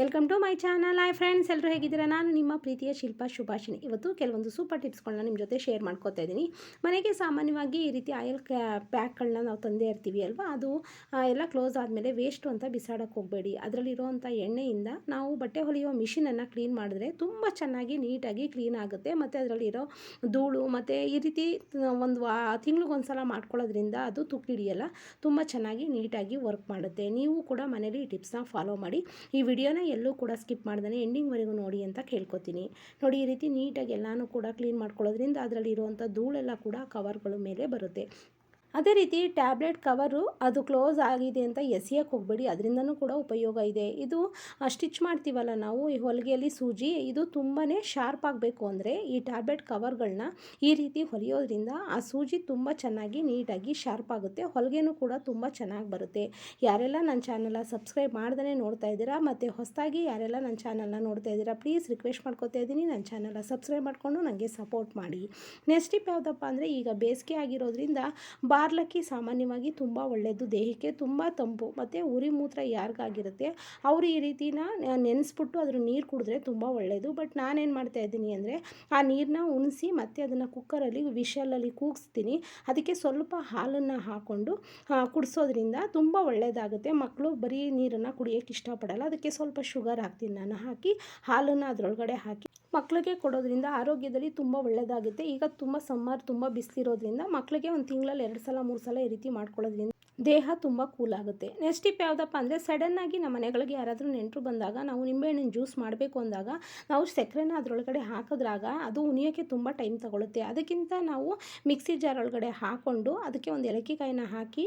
Welcome to my channel hi friends ಎಲ್ಲರೂ ಹೇಗಿದ್ದೀರಾ? ನಾನು ನಿಮ್ಮ ಪ್ರೀತಿಯ ಶಿಲ್ಪಾ ಶುಭಾಷಿಣಿ ಇವತ್ತು ಕೆಲವೊಂದು ಸೂಪರ್ ಟಿಪ್ಸ್ಗಳನ್ನ ನಿಮ್ಮ ಜೊತೆ ಶೇರ್ ಮಾಡ್ಕೋತಾ ಇದ್ದೀನಿ. ಮನೆಗೆ ಸಾಮಾನ್ಯವಾಗಿ ಈ ರೀತಿ ಆಯಿಲ್ ಪ್ಯಾಕ್ಗಳನ್ನ ನಾವು ತಂದೇ ಇರ್ತೀವಿ ಅಲ್ವಾ? ಅದು ಎಲ್ಲ ಕ್ಲೋಸ್ ಆದಮೇಲೆ ವೇಸ್ಟು ಅಂತ ಬಿಸಾಡೋಕ್ಕೆ ಹೋಗಬೇಡಿ. ಅದರಲ್ಲಿರುವಂಥ ಎಣ್ಣೆಯಿಂದ ನಾವು ಬಟ್ಟೆ ಹೊಲಿಯೋ ಮಿಷಿನನ್ನು ಕ್ಲೀನ್ ಮಾಡಿದ್ರೆ ತುಂಬ ಚೆನ್ನಾಗಿ ನೀಟಾಗಿ ಕ್ಲೀನ್ ಆಗುತ್ತೆ. ಮತ್ತು ಅದರಲ್ಲಿರೋ ಧೂಳು, ಮತ್ತು ಈ ರೀತಿ ಒಂದು ವಾ ಸಲ ಮಾಡ್ಕೊಳ್ಳೋದ್ರಿಂದ ಅದು ತುಕ್ಕಿಡಿಯಲ್ಲ ತುಂಬ ಚೆನ್ನಾಗಿ ನೀಟಾಗಿ ವರ್ಕ್ ಮಾಡುತ್ತೆ. ನೀವು ಕೂಡ ಮನೇಲಿ ಈ ಟಿಪ್ಸ್ನ ಫಾಲೋ ಮಾಡಿ. ಈ ವಿಡಿಯೋನ ಎಲ್ಲೂ ಕೂಡ ಸ್ಕಿಪ್ ಮಾಡ್ದೇ ಎಂಡಿಂಗ್ವರೆಗೂ ನೋಡಿ ಅಂತ ಕೇಳ್ಕೊತೀನಿ. ನೋಡಿ, ಈ ರೀತಿ ನೀಟಾಗಿ ಎಲ್ಲನೂ ಕೂಡ ಕ್ಲೀನ್ ಮಾಡ್ಕೊಳ್ಳೋದ್ರಿಂದ ಅದರಲ್ಲಿ ಇರುವಂಥ ಧೂಳೆಲ್ಲ ಕೂಡ ಕವರ್ಗಳ ಮೇಲೆ ಬರುತ್ತೆ. ಅದೇ ರೀತಿ ಟ್ಯಾಬ್ಲೆಟ್ ಕವರು ಅದು ಕ್ಲೋಸ್ ಆಗಿದೆ ಅಂತ ಎಸಿಯಕ್ಕೆ ಹೋಗಬೇಡಿ. ಅದರಿಂದನೂ ಕೂಡ ಉಪಯೋಗ ಇದೆ. ಇದು ಸ್ಟಿಚ್ ಮಾಡ್ತೀವಲ್ಲ ನಾವು, ಈ ಹೊಲಿಗೆಯಲ್ಲಿ ಸೂಜಿ, ಇದು ತುಂಬಾ ಶಾರ್ಪ್ ಆಗಬೇಕು ಅಂದರೆ ಈ ಟ್ಯಾಬ್ಲೆಟ್ ಕವರ್ಗಳನ್ನ ಈ ರೀತಿ ಹೊಲಿಯೋದ್ರಿಂದ ಆ ಸೂಜಿ ತುಂಬ ಚೆನ್ನಾಗಿ ನೀಟಾಗಿ ಶಾರ್ಪ್ ಆಗುತ್ತೆ. ಹೊಲಿಗೆನೂ ಕೂಡ ತುಂಬ ಚೆನ್ನಾಗಿ ಬರುತ್ತೆ. ಯಾರೆಲ್ಲ ನನ್ನ ಚಾನಲ್ನ ಸಬ್ಸ್ಕ್ರೈಬ್ ಮಾಡ್ದೇ ನೋಡ್ತಾ ಇದ್ದೀರಾ ಮತ್ತು ಹೊಸದಾಗಿ ಯಾರೆಲ್ಲ ನನ್ನ ಚಾನಲ್ನ ನೋಡ್ತಾ ಇದ್ದೀರಾ, ಪ್ಲೀಸ್ ರಿಕ್ವೆಸ್ಟ್ ಮಾಡ್ಕೊತಾ ಇದ್ದೀನಿ. ನನ್ನ ಚಾನಲ್ನ ಸಬ್ಸ್ಕ್ರೈಬ್ ಮಾಡಿಕೊಂಡು ನನಗೆ ಸಪೋರ್ಟ್ ಮಾಡಿ. ನೆಕ್ಸ್ಟ್ ಟಿಪ್ ಯಾವುದಪ್ಪ ಅಂದರೆ ಈಗ ಬೇಸಿಗೆ ಆಗಿರೋದ್ರಿಂದ ಬಾರ್ಲಕ್ಕಿ ಸಾಮಾನ್ಯವಾಗಿ ತುಂಬ ಒಳ್ಳೆಯದು ದೇಹಕ್ಕೆ ತುಂಬ ತಂಪು, ಮತ್ತು ಉರಿ ಮೂತ್ರ ಯಾರಿಗಾಗಿರುತ್ತೆ, ಅವರು ಈ ರೀತಿನ ನೆನೆಸ್ಬಿಟ್ಟು ಅದ್ರ ನೀರು ಕುಡಿದ್ರೆ ತುಂಬ ಒಳ್ಳೆಯದು ಬಟ್ ನಾನೇನು ಮಾಡ್ತಾ ಇದ್ದೀನಿ ಅಂದರೆ, ಆ ನೀರನ್ನ ಉಣಿಸಿ ಮತ್ತು ಅದನ್ನು ಕುಕ್ಕರಲ್ಲಿ ವಿಶಲಲ್ಲಿ ಕೂಗಿಸ್ತೀನಿ. ಅದಕ್ಕೆ ಸ್ವಲ್ಪ ಹಾಲನ್ನು ಹಾಕ್ಕೊಂಡು ಕುಡಿಸೋದ್ರಿಂದ ತುಂಬ ಒಳ್ಳೆಯದಾಗುತ್ತೆ ಮಕ್ಕಳು ಬರೀ ನೀರನ್ನು ಕುಡಿಯೋಕ್ಕೆ ಇಷ್ಟಪಡಲ್ಲ. ಅದಕ್ಕೆ ಸ್ವಲ್ಪ ಶುಗರ್ ಹಾಕ್ತೀನಿ. ನಾನು ಹಾಕಿ ಹಾಲನ್ನು ಅದರೊಳಗಡೆ ಹಾಕಿ ಮಕ್ಕಳಿಗೆ ಕೊಡೋದ್ರಿಂದ ಆರೋಗ್ಯದಲ್ಲಿ ತುಂಬ ಒಳ್ಳೆಯದಾಗುತ್ತೆ ಈಗ ತುಂಬ ಸಮ್ಮರ್ ತುಂಬ ಬಿಸಿಲಿರೋದ್ರಿಂದ ಮಕ್ಕಳಿಗೆ ಒಂದು ತಿಂಗಳಲ್ಲಿ ಎರಡು ಸಲ, ಮೂರು ಸಲ ಈ ರೀತಿ ಮಾಡ್ಕೊಳ್ಳೋದ್ರಿಂದ ದೇಹ ತುಂಬ ಕೂಲ್ ಆಗುತ್ತೆ. ನೆಕ್ಸ್ಟ್ ಟಿಪ್ ಯಾವುದಪ್ಪ ಅಂದರೆ ಸಡನ್ನಾಗಿ ನಮ್ಮ ಮನೆಗಳಿಗೆ ಯಾರಾದರೂ ನೆಂಟರು ಬಂದಾಗ ನಾವು ನಿಂಬೆಹಣ್ಣಿನ ಜ್ಯೂಸ್ ಮಾಡಬೇಕು ಅಂದಾಗ ನಾವು ಸಕ್ಕರೆನ ಅದರೊಳಗಡೆ ಹಾಕಿದ್ರಾಗ ಅದು ಉಣಿಯೋಕ್ಕೆ ತುಂಬ ಟೈಮ್ ತಗೊಳುತ್ತೆ. ಅದಕ್ಕಿಂತ ನಾವು ಮಿಕ್ಸಿ ಜಾರ್ ಒಳಗಡೆ ಹಾಕ್ಕೊಂಡು ಅದಕ್ಕೆ ಒಂದು ಏಲಕ್ಕಿಕಾಯಿನ ಹಾಕಿ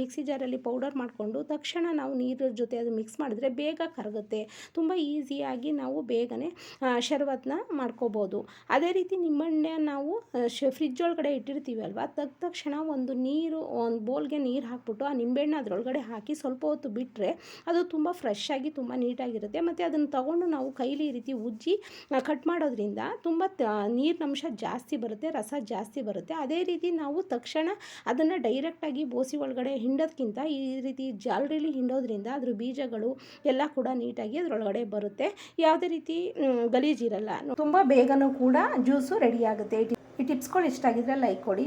ಮಿಕ್ಸಿ ಜಾರಲ್ಲಿ ಪೌಡರ್ ಮಾಡಿಕೊಂಡು ತಕ್ಷಣ ನಾವು ನೀರ ಜೊತೆ ಅದು ಮಿಕ್ಸ್ ಮಾಡಿದ್ರೆ ಬೇಗ ಕರಗುತ್ತೆ. ತುಂಬ ಈಸಿಯಾಗಿ ನಾವು ಬೇಗನೆ ಶರ್ಬತ್ನ ಮಾಡ್ಕೋಬೋದು. ಅದೇ ರೀತಿ ನಿಂಬೆಹಣ್ಣೆ ನಾವು ಫ್ರಿಜ್ ಒಳಗಡೆ ಇಟ್ಟಿರ್ತೀವಿ ಅಲ್ವಾ ತಕ್ಷಣ ಒಂದು ನೀರು, ಒಂದು ಬೋಲ್ಗೆ ನೀರು ಹಾಕ್ಬಿಟ್ಟು ಆ ನಿಂಬೆಹಣ್ಣು ಅದರೊಳಗಡೆ ಹಾಕಿ ಸ್ವಲ್ಪ ಹೊತ್ತು ಬಿಟ್ಟರೆ ಅದು ತುಂಬ ಫ್ರೆಶ್ ಆಗಿ ತುಂಬ ನೀಟಾಗಿರುತ್ತೆ. ಮತ್ತು ಅದನ್ನು ತಗೊಂಡು ನಾವು ಕೈಲಿ ಈ ರೀತಿ ಉಜ್ಜಿ ಕಟ್ ಮಾಡೋದ್ರಿಂದ ತುಂಬ ನೀರಿನಂಶ ಜಾಸ್ತಿ ಬರುತ್ತೆ, ರಸ ಜಾಸ್ತಿ ಬರುತ್ತೆ. ಅದೇ ರೀತಿ ನಾವು ತಕ್ಷಣ ಅದನ್ನು ಡೈರೆಕ್ಟಾಗಿ ಬೋಸಿ ಒಳಗಡೆ ಹಿಂಡೋದಕ್ಕಿಂತ ಈ ರೀತಿ ಜಾಲರಿಲಿ ಹಿಂಡೋದ್ರಿಂದ ಅದ್ರ ಬೀಜಗಳು ಎಲ್ಲ ಕೂಡ ನೀಟಾಗಿ ಅದರೊಳಗಡೆ ಬರುತ್ತೆ. ಯಾವುದೇ ರೀತಿ ಗಲೀಜಿರಲ್ಲ ತುಂಬ ಬೇಗನೂ ಕೂಡ ಜ್ಯೂಸು ರೆಡಿ ಆಗುತ್ತೆ. ಈ ಟಿಪ್ಸ್ಗಳು ಇಷ್ಟ ಆಗಿದ್ರೆ ಲೈಕ್ ಕೊಡಿ.